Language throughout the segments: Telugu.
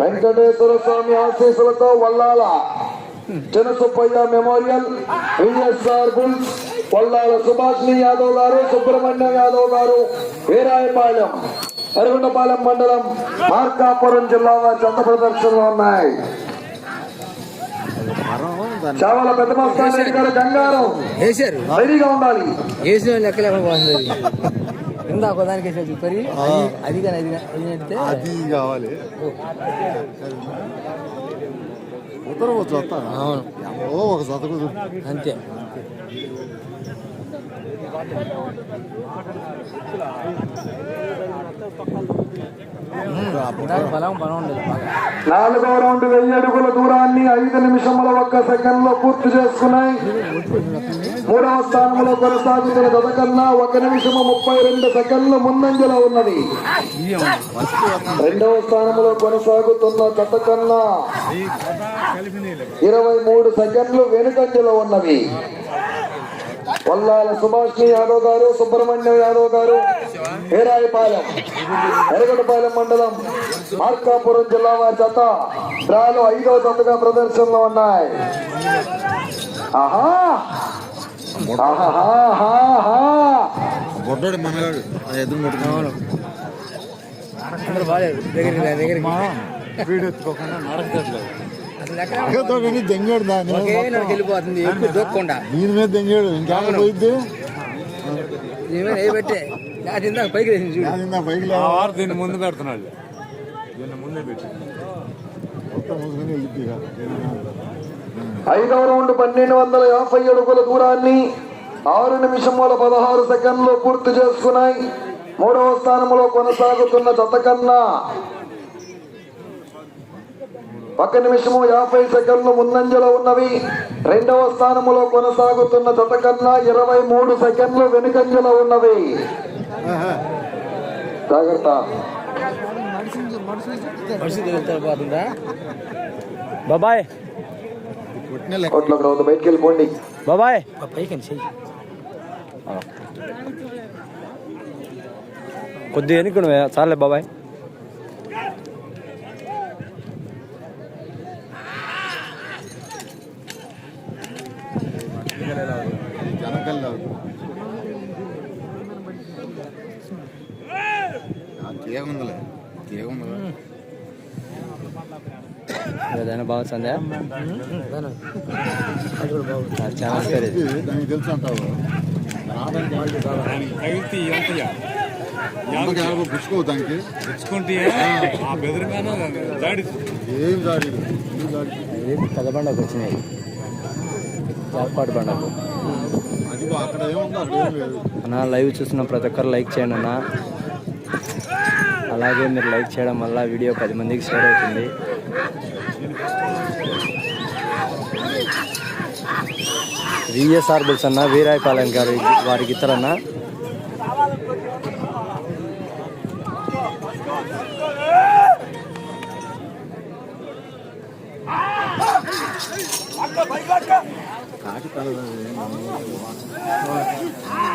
వెంకటేశ్వర స్వామి ఆశీస్సులతో Vallala Chinasubbaiah memorial VSR bulls Vallala Subhashini Yadav గారు సుబ్రహ్మణ్యం యాదవ్ గారు వీరాయపాలెం ఎరగొండపాలెం మండలం మార్కాపురం జిల్లా చెంత ప్రదర్శనలో ఉన్నాయి. చావల పెద్ద గారు గంగారం. వేసారు ఉండాలి. వేసిన బాగుంది ఇందా ఒక దానికి వేసారు పరి అది కానీ అది కానీ అది అంటే అది కావాలి. అవును. ఒక అంతే. నాలుగో రౌండ్ వెయ్యి అడుగుల దూరాన్ని ఐదు నిమిషముల ఒక్క సెకండ్లో పూర్తి చేసుకున్నాయి. మూడవ స్థానంలో కొనసాగుతున్న గత కన్నా ఒక నిమిషము ముప్పై రెండు సెకండ్ల ముందంజలో ఉన్నది. రెండవ స్థానంలో కొనసాగుతున్న గత కన్నా ఇరవై మూడు సెకండ్లు వెనుకంజలో ఉన్నవి. వల్లాల సుభాష్ యాదవ్ గారు సుబ్రహ్మణ్యం యాదవ్ గారు వీరాయపాలెం ఎరగడపాలెం మండలం మార్కాపురం జిల్లా వారి జత డ్రాలో ఐదవ జతగా ప్రదర్శనలో ఉన్నాయి. ఆహా! బొడ్డోడు మనగాడు ఎదురు ముట్టుకోవాలి బాగాలేదు దగ్గరికి రా, దగ్గరికి ఎత్తుకోకుండా నడకట్లేదు అసలు కానీ దెంగాడు వెళ్ళిపోతుంది ఎక్కువ దొక్కకుండా దీని మీద దెంగాడు ఇంకేమైనా పోయిద్ది ఏమైనా ఏ పెట్టే అది ఇందాక పైకి వేసింది చూడు పైకి దీన్ని ముందు పెడుతున్నాడు దీన్ని ముందే పెట్టి మొత్తం వెళ్ళిద్ది ఐదవ రౌండ్ పన్నెండు వందల యాభై అడుగుల దూరాన్ని ఆరు నిమిషముల పదహారు సెకండ్లు పూర్తి చేసుకున్నాయి. మూడవ స్థానంలో కొనసాగుతున్న జత కన్నా ఒక నిమిషము యాభై సెకండ్లు ముందంజలో ఉన్నవి. రెండవ స్థానములో కొనసాగుతున్న జత కన్నా ఇరవై మూడు సెకండ్లు వెనుకంజలో ఉన్నవి. జాగ్రత్త. బాబాయ్. కొట్టిన లెక్క కోట్ల గ్రౌండ్ బయటికి వెళ్ళిపోండి బాబాయ్ కొద్దిగా ఎన్నుకును చాలే బాబాయ్. జనకల్లా తీగ ఉందిలే. తీగ ఉంది ఏదైనా బాగా సందే తెలుసు అంటావు దానికి ఆ. బెదిరి మీద దాడి. ఏం దాడి వచ్చినాయి. జాక్పాటు బండకు. అన్న లైవ్ చూస్తున్న ప్రతి ఒక్కరు లైక్ చేయండి అన్న. అలాగే మీరు లైక్ చేయడం వల్ల వీడియో పది మందికి షేర్ అవుతుంది. విఎస్ఆర్ బుల్స్ అన్న వీరాయపాలెం గారు వారికి ఇతరన్న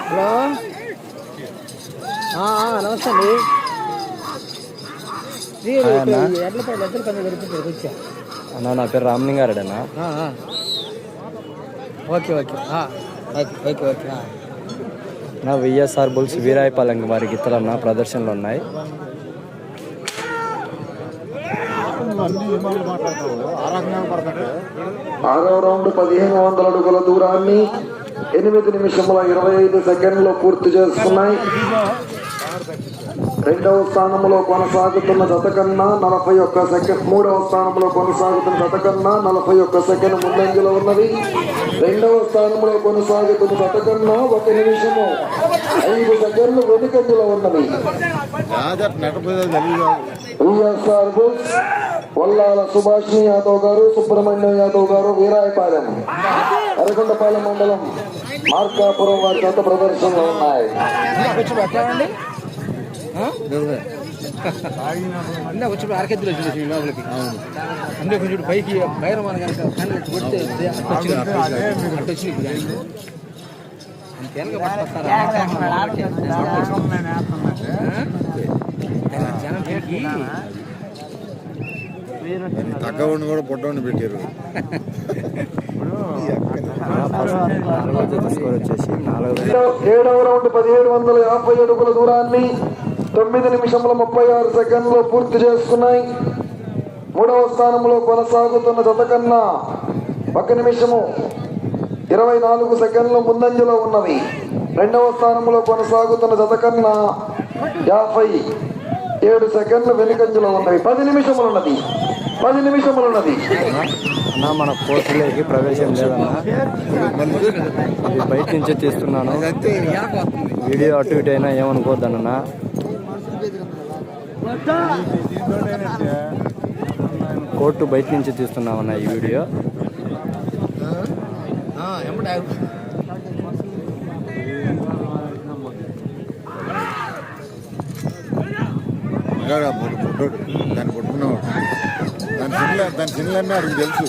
హలో. నమస్తే అండి. అన్న. నా పేరు రామలింగారెడ్డి అన్న. Okay okay. ఆ, ఓకే ఓకే ఓకే ఆ. నా విఎస్ఆర్ బుల్స్ వీరాయపాలెం వారికి ఇతరన్న ప్రదర్శనలు ఉన్నాయి. అన్ని విమానాలు మాట్లాడతావు ఆ రకంగా పడతాడు ఆరో రౌండ్ పదిహేను వందల అడుగుల దూరాన్ని ఎనిమిది నిమిషముల ఇరవై ఐదు సెకండ్లు పూర్తి చేసుకున్నాయి రెండవ స్థానంలో కొనసాగుతున్న జత కన్నా నలభై ఒక్క సెకండ్ మూడవ స్థానంలో కొనసాగుతున్న జత కన్నా నలభై ఒక్క సెకండ్ ముందంజలో ఉన్నది. రెండవ స్థానంలో కొనసాగుతున్న జత కన్నా ఒక నిమిషము ఐదు సెకండ్లు వెనుకంజలో తెలియదు వైఎస్ఆర్ వల్లాల సుభాష్ని యాదవ్ గారు సుబ్రహ్మణ్యం యాదవ్ గారు వీరాయపాలెం ఎర్రగొండపాలెం మండలం మార్కాపురం వారి గత ప్రదర్శనలో ఉన్నాయి. ఇందాక వచ్చి వచ్చి అరకెత్తులు వచ్చింది ఈ లోపలికి అంటే కొంచెం పైకి మన కనుక కళ్ళు కొడితే అటు అటు కూడా పొట్టవాడిని పెట్టారు ఏడవ రౌండ్ పదిహేడు వందల యాభై అడుగుల దూరాన్ని తొమ్మిది నిమిషముల ముప్పై ఆరు సెకండ్లో పూర్తి చేసుకున్నాయి మూడవ స్థానంలో కొనసాగుతున్న జత కన్నా ఒక నిమిషము ఇరవై నాలుగు సెకండ్ల ముందంజలో ఉన్నవి. రెండవ స్థానంలో కొనసాగుతున్న జత కన్నా యాభై ఏడు సెకండ్ల వెనుకంజలో ఉన్నవి. పది నిమిషములు ఉన్నది పది నిమిషములు ఉన్నది అన్న మన కోర్టులోకి ప్రవేశం లేదన్న. ఇది బయట నుంచే తీస్తున్నాను. వీడియో అటు ఇటు అయినా ఏమనుకోవద్దన్న. కోర్టు బయట నుంచి తీస్తున్నామన్న ఈ వీడియో. దాన్ని దాని దాని అడిగి తెలుసు.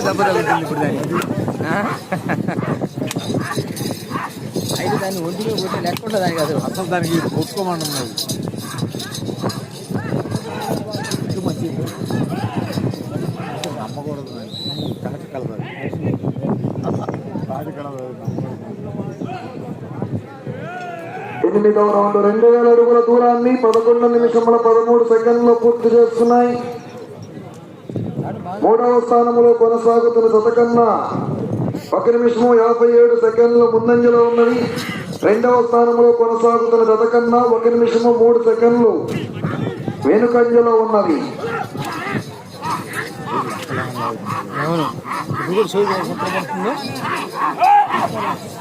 దెబ్బ తగ్గుతుంది ఇప్పుడు దాన్ని అయితే దాన్ని ఒంటిలో కొట్టి లేకుండా దాని కాదు అసలు దానికి కొట్టుకోమన్నది ఇది మంచిది. నమ్మకూడదు కనక కలదు కలదు ఎనిమిదవ రౌండ్ రెండు వేల అడుగుల దూరాన్ని పదకొండు నిమిషముల పదమూడు సెకండ్లో పూర్తి చేస్తున్నాయి. మూడవ స్థానంలో కొనసాగుతున్న శతకన్నా ఒక నిమిషము యాభై ఏడు సెకండ్ల ముందంజలో ఉన్నది. రెండవ స్థానంలో కొనసాగుతున్న శతకన్నా ఒక నిమిషము మూడు సెకండ్లు వెనుకంజలో ఉన్నది. అవును.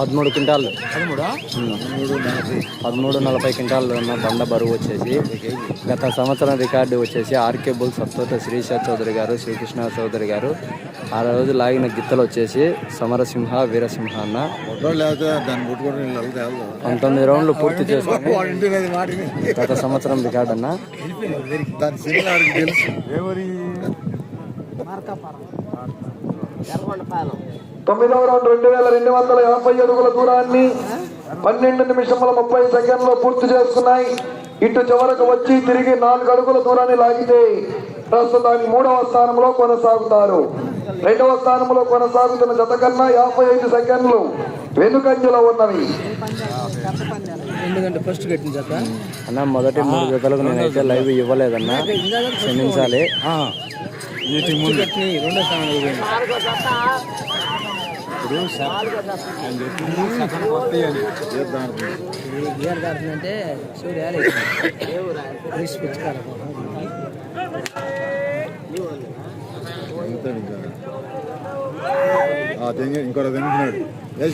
పదమూడు క్వింటాళ్ళు పదమూడా? నలభై క్వింటాలు ఉన్న బండ బరువు వచ్చేసి గత సంవత్సరం రికార్డు వచ్చేసి ఆర్కే బుల్ సత్తోట శ్రీశ చౌదరి గారు శ్రీకృష్ణ చౌదరి గారు. ఆ రోజు లాగిన గిత్తలు వచ్చేసి సమరసింహ వీరసింహ అన్న. పంతొమ్మిది రౌండ్లు పూర్తి చేసుకుని. గత సంవత్సరం రికార్డు అన్న. తెలుసు. తొమ్మిదవ రౌండ్ రెండు వేల రెండు వందల యాభై అడుగుల దూరాన్ని పన్నెండు నిమిషముల ముప్పై సెకండ్లో పూర్తి చేసుకున్నాయి. ఇటు చివరకు వచ్చి తిరిగి నాలుగు అడుగుల దూరాన్ని లాగితే ప్రస్తుతానికి మూడవ స్థానంలో కొనసాగుతారు. రెండవ స్థానంలో కొనసాగుతున్న జత కన్నా యాభై ఐదు సెకండ్లు వెనుకంజలో ఉన్నవి. ఎందుకంటే ఫస్ట్ కట్టిన జత? అన్న మొదటి మూడు జతలకు నేనైతే లైవ్ ఇవ్వలేదన్న. క్షమించాలి. రెండో స్థానంలో పోయింది ఏడు దాడుతుందంటే సూర్య తెంగి ఇంకోటి వేసాడు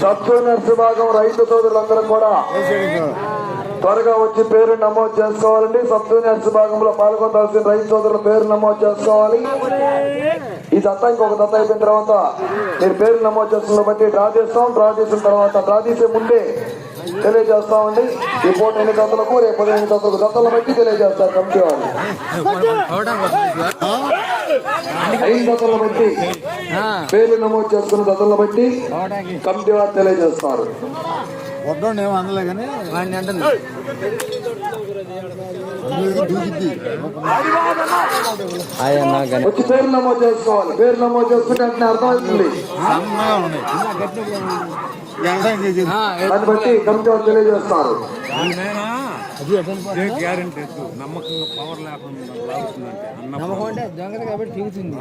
సత్తు నర్సిభాగం రైతు సోదరులందరూ కూడా త్వరగా వచ్చి పేరు నమోదు చేసుకోవాలండి. సబ్ జూనియర్స్ భాగంలో పాల్గొనాల్సిన రైతు సోదరుల పేరు నమోదు చేసుకోవాలి. ఈ దత్త ఇంకొక దత్త అయిపోయిన తర్వాత మీరు పేరు నమోదు చేసుకున్న బట్టి డ్రా చేస్తాం. డ్రా చేసిన తర్వాత డ్రా చేసే ముందే తెలియజేస్తామండి. ఈ పూట ఎన్ని దత్తలకు రేపు ఎన్ని దత్తలకు దత్తల బట్టి తెలియజేస్తారు. కమిటీ వాళ్ళు ఐదు దత్తల బట్టి పేర్లు నమోదు చేసుకున్న దత్తల బట్టి కమిటీ వారు తెలియజేస్తారు. పొట్టోడు ఏమో అందలే కానీ వాడిని అంటుంది వచ్చి పేరు నమోదు చేసుకోవాలి. పేరు నమోదు చేసుకుంటే అంటే అర్థమవుతుంది. దాన్ని బట్టి కమిటీ వారు తెలియజేస్తారు గ్యారెంటీ ఎత్తు నమ్మకంగా పవర్ లేకుండా లాగుతుందంటే అన్న నమ్మకం అంటే దొంగత కాబట్టి తిరుగుతుంది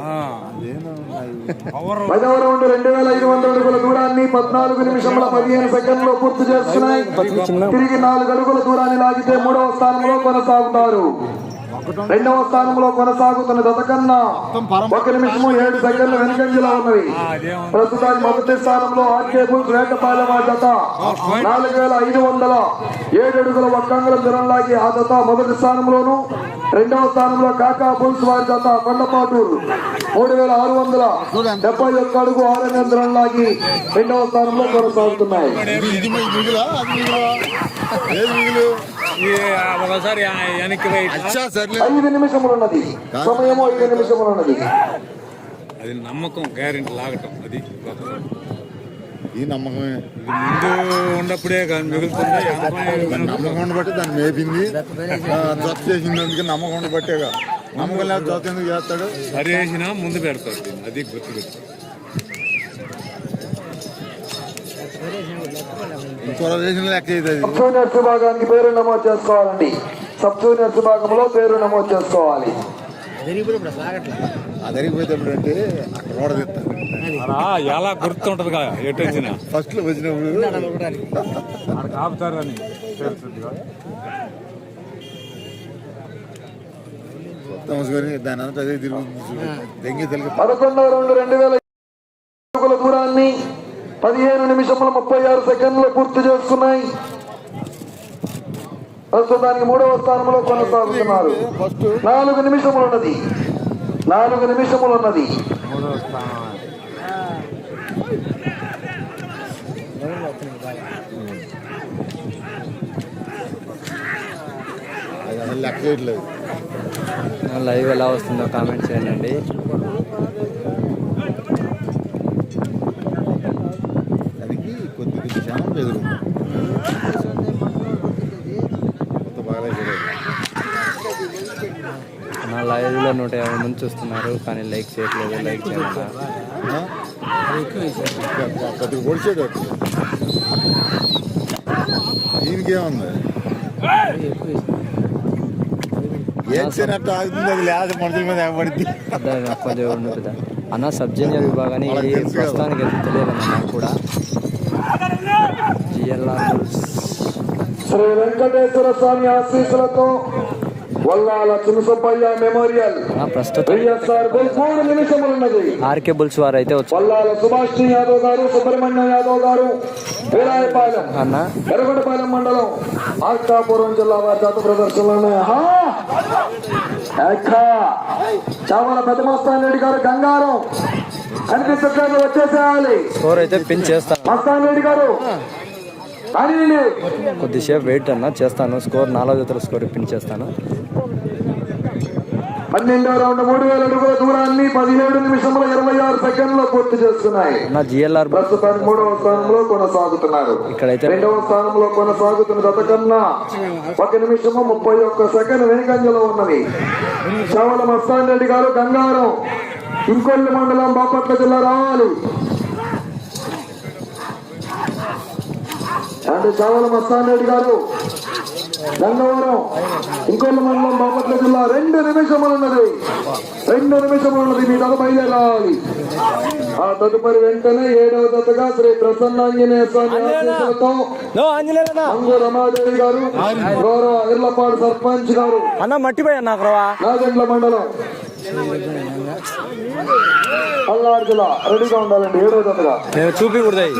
పవర్ పదవ రౌండ్ రెండు వేల ఐదు వందల అడుగుల దూరాన్ని పద్నాలుగు నిమిషముల పదిహేను సెకండ్లో పూర్తి చేస్తున్నాయి. తిరిగి నాలుగు అడుగుల దూరాన్ని లాగితే మూడవ స్థానంలో కొనసాగుతారు. రెండవ స్థానంలో కొనసాగుతున్న జత కన్నా ఒక నిమిషము ఏడు సెకండ్లు వెనుకంజలో ఉన్నవి. ప్రస్తుతానికి మొదటి స్థానంలో ఆర్కే వేటపాలెం ఆ జత నాలుగు వేల ఐదు వందల ఏడు అడుగుల ఒక్కంగుల దూరంలాగి ఆ జత మొదటి స్థానంలోను రెండవ స్థానంలో కాకా బుల్స్ వారి జత కొండపాటూరు. మూడు వేల ఆరు వందల డెబ్బై ఒక్క అడుగు ఆరు దూరంలాగి రెండవ స్థానంలో కొనసాగుతున్నాయి. ఒకసారి వెనక్కి ఐదు నిమిషములు ఉన్నది సమయము ఐదు నిమిషములు ఉన్నది అది నమ్మకం గ్యారెంటీ లాగటం అది ఈ నమ్మకమే. ఇది ముందు ఉన్నప్పుడే కానీ మిగులుతుంది? నమ్మకం ఉండబట్టి దాన్ని మేపింది. ఆ, జత చేసింది అందుకే నమ్మకం ఉండబట్టేగా నమ్మకం జత ఎందుకు చేస్తాడు? సరి వేసినా ముందు పెడతాడు. అది గుర్తు గుర్తు ఇంకో చేసిన లెక్క ఇది అది సబ్ విభాగానికి పేరు నమోదు చేసుకోవాలండి. సబ్ జూనియర్స్ విభాగంలో పేరు నమోదు చేసుకోవాలి. జరిగిపోయి ఇప్పుడు అసలు ఆగట్లేదు అది అరిగిపోయేటప్పుడు అంటే అక్కడ ఓడ తెస్తారు అలా ఎలా గుర్తుంటది కదా ఎటు వచ్చినా ఫస్ట్లో వచ్చినప్పుడు ఆపుతారని దాని అంతా అదే తిరుగుతుంది. దెంగి తెలుగు పదకొండవ రెండు రెండు వేల దూరాన్ని పదిహేను నిమిషముల ముప్పై ఆరు సెకండ్లు పూర్తి చేసుకున్నాయి. ప్రస్తుతానికి మూడవ స్థానంలో కొనసాగుతున్నారు. నాలుగు నిమిషములు ఉన్నది నాలుగు నిమిషములు ఉన్నది లైవ్ ఎలా వస్తుందో కామెంట్ చేయండి. నా లైవ్లో నూట యాభై మంది చూస్తున్నారు కానీ లైక్ చేయట్లేదు లైక్ చేయాలి దీనికేముంది అన్న సబ్ జూనియర్ విభాగాన్ని. ప్రస్తుతానికి అయితే తెలియదు నాకు కూడా. జిఎల్ఆర్ శ్రీ వెంకటేశ్వర స్వామి ఆశీస్సులతో వల్లాల మెమోరియల్. ప్రస్తుతం. వైఎస్ఆర్ మూడు నిమిషములు ఉన్నది ఆర్కే బుల్స్ వారు అయితే వల్లాల సుభాష్ యాదవ్ గారు సుబ్రహ్మణ్యం యాదవ్ గారు వీరాయపాలెం మండలం మార్కాపురం జిల్లా వారి జాత ప్రదర్శనలోనే! చావల పెద్దమస్తాన్ రెడ్డి గారు గంగారం. కనిపించట్లేదు వచ్చేసేయాలి. స్కోర్ అయితే పిన్ చేస్తాను మస్తాన్ రెడ్డి గారు. కొద్దిసేపు వెయిట్ అన్న చేస్తాను. స్కోర్ నాలుగో జతల స్కోర్ పిన్ చేస్తాను. పన్నెండో రౌండ్ మూడు వేల అడుగుల దూరాన్ని పదిహేడు నిమిషముల ఇరవై ఆరు సెకండ్లో పూర్తి చేస్తున్నాయి. నా జిఎల్ఆర్ ప్రస్తుతానికి మూడవ స్థానంలో కొనసాగుతున్నారు. ఇక్కడైతే రెండవ స్థానంలో కొనసాగుతున్న గత కన్నా ఒక నిమిషము ముప్పై ఒక్క సెకండ్ వెనుకంజలో ఉన్నది. చవల మస్తాన్ రెడ్డి గారు గంగారం ఇంకొల్లి మండలం బాపట్ల జిల్లా రావాలి. అంటే చవల మస్తాన్ రెడ్డి గారు గంగవరం ఇంకొల్లి మండలం బాపట్ల జిల్లా రెండు నిమిషములు ఉన్నది రెండు నిమిషములు ఉన్నది మీ దత బయలుదేరాలి. ఆ తదుపరి వెంటనే ఏడవ దతగా శ్రీ ప్రసన్నాంజనేయ స్వామి ఆశీస్సులతో అంగు రమాదేవి గారు గౌరవ ఇర్లపాడు సర్పంచ్ గారు అన్న మట్టిపోయా నాకు నాగండ్ల మండలం. పల్నాడు జిల్లా రెడీగా ఉండాలండి ఏడవ మేము చూపించకూడదు అవి.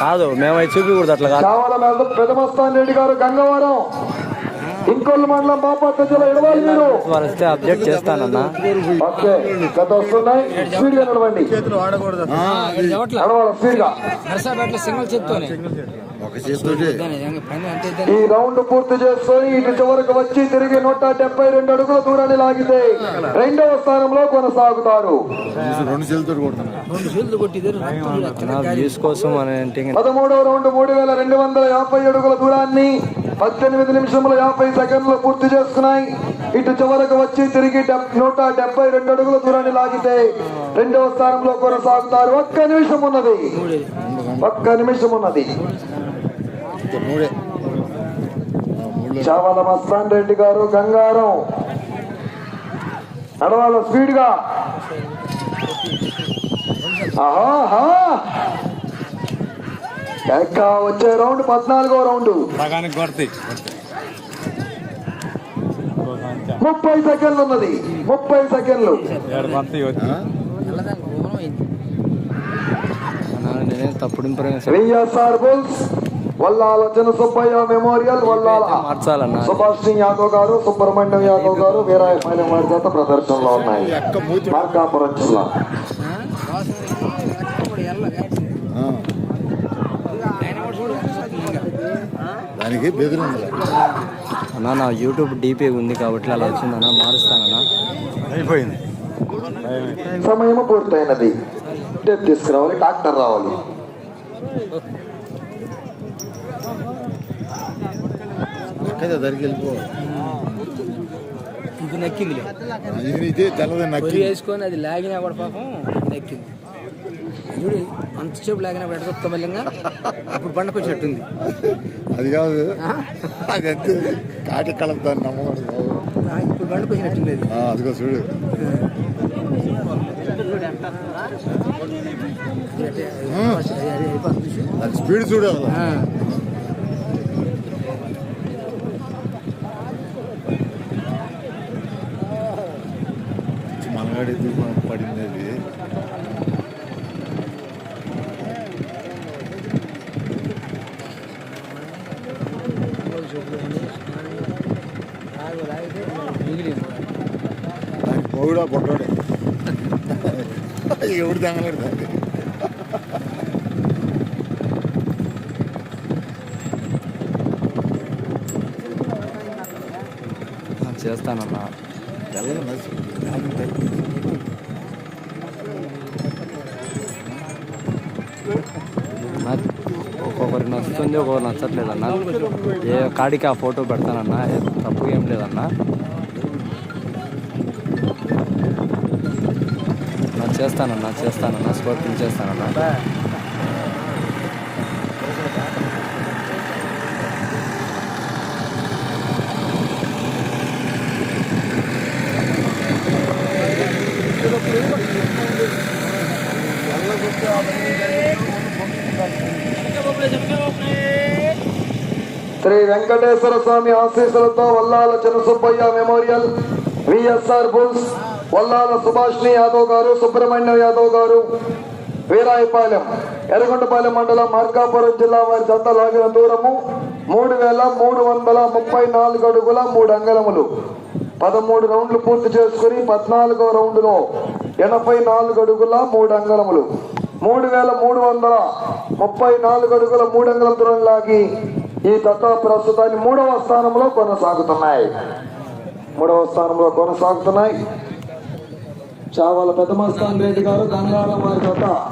కాదు మేము అవి చూపించకూడదు అట్లా కాదు. పెదమస్తాన్ రెడ్డి గారు గంగవరం ఇంకొల్లి మండలం బాపట్ల జిల్లా ఇడవాలి మీరు వారు. వస్తే అప్డేట్ చేస్తానన్నా. ఓకే గత వస్తున్నాయి. స్పీడ్గా నడవండి నడవాలి స్పీడ్గా నర్సాపేటలో సింగిల్ చెప్తూనే. ఈ రౌండ్ పూర్తి చేసుకొని ఇటు చివరకు వచ్చి తిరిగి నూట డెబ్బై రెండు అడుగుల దూరాన్ని లాగితే రెండవ స్థానంలో కొనసాగుతారు పదమూడవ రౌండ్ మూడు వేల రెండు వందల యాభై అడుగుల దూరాన్ని పద్దెనిమిది నిమిషముల యాభై సెకండ్లు పూర్తి చేసుకున్నాయి. ఇటు చివరకు వచ్చి తిరిగి నూట డెబ్బై రెండు అడుగుల దూరాన్ని లాగితే రెండవ స్థానంలో కొనసాగుతారు. ఒక్క నిమిషం ఉన్నది. ఒక్క నిమిషం ఉన్నది. ఇంకా మూడే. చావల మస్తాన్ రెడ్డి గారు గంగారం. నడవాల స్పీడ్గా వచ్చే రౌండ్ పద్నాలుగో రౌండ్. ముప్పై సెకండ్లు ఉన్నది. ముప్పై సెకండ్లు. తప్పుడు బుల్స్. వల్లాల చిన్న సుబ్బయ్య మెమోరియల్ వల్లాల. మార్చాలన్నా సుభాష్ సింగ్ యాదవ్ గారు సుబ్రహ్మణ్యం యాదవ్ గారు వీరాయపాలెం వారి చేత ప్రదర్శనలో ఉన్నాయి. మార్కాపురం జిల్లా. దానికి బెదిరింది అన్నా నా యూట్యూబ్ డీపీ ఉంది కాబట్టి అలా వచ్చిందన్నా మారుస్తానన్నా. అయిపోయింది. సమయం పూర్తయినది. టేప్ తీసుకురావాలి డాక్టర్ రావాలి. ఎక్కడ దగ్గరికి వెళ్ళిపో. ఇది నక్కిందిలే ఇది ఇదే తెల్లది నక్కి వేసుకొని అది లాగినా కూడా పాపం నెక్కింది. చూడు అంతసేపు లాగినా ఎడగొత్తా మళ్ళీగా. అప్పుడు బండకు వచ్చినట్టుంది అది కాదు. అది అంతే కాటి కలుపుతాను నమ్మకూడదు ఇప్పుడు బండకు వచ్చినట్టుంది అదిగో చూడు. స్పీడ్ చూడు అసలు ఆ, మనగాడి పడింది అది లాగు, లాగితే మిగిలింది దానికి పోగుడా పొట్టాడే. ఎవడు తగలేడు దాన్ని? చేస్తానన్నా. తెల్లగా ఒక్కొక్కరికి ఒకరు నచ్చట్లేదన్న? ఏ కాడికి ఆ ఫోటో పెడతానన్నా? తప్పు ఏం లేదన్నా? నా చేస్తానన్నా చేస్తానన్నా స్పోర్టింగ్ చేస్తానన్నా. శ్రీ వెంకటేశ్వర స్వామి ఆశీస్సులతో Vallala Chinnasubbaiah memorial VSR bulls Vallala Subhashini Yadav గారు సుబ్రహ్మణ్యం యాదవ్ గారు వీరాయపాలెం ఎర్రగొండపాలెం మండలం మార్కాపురం జిల్లా వారి జత లాగిన దూరము మూడు వేల మూడు వందల ముప్పై నాలుగు అడుగుల మూడు అంగళములు పదమూడు రౌండ్లు పూర్తి చేసుకుని పద్నాలుగో రౌండ్లో ఎనభై నాలుగు అడుగుల మూడు అంగళములు మూడు వేల మూడు వందల ముప్పై నాలుగు అడుగుల మూడు అంగళం దూరం లాగి ఈ దత్త ప్రస్తుతాన్ని మూడవ స్థానంలో కొనసాగుతున్నాయి. మూడవ స్థానంలో కొనసాగుతున్నాయి. చావాల పెద్ద మస్తాన్ రెడ్డి గారు గంగారం వారి దత్త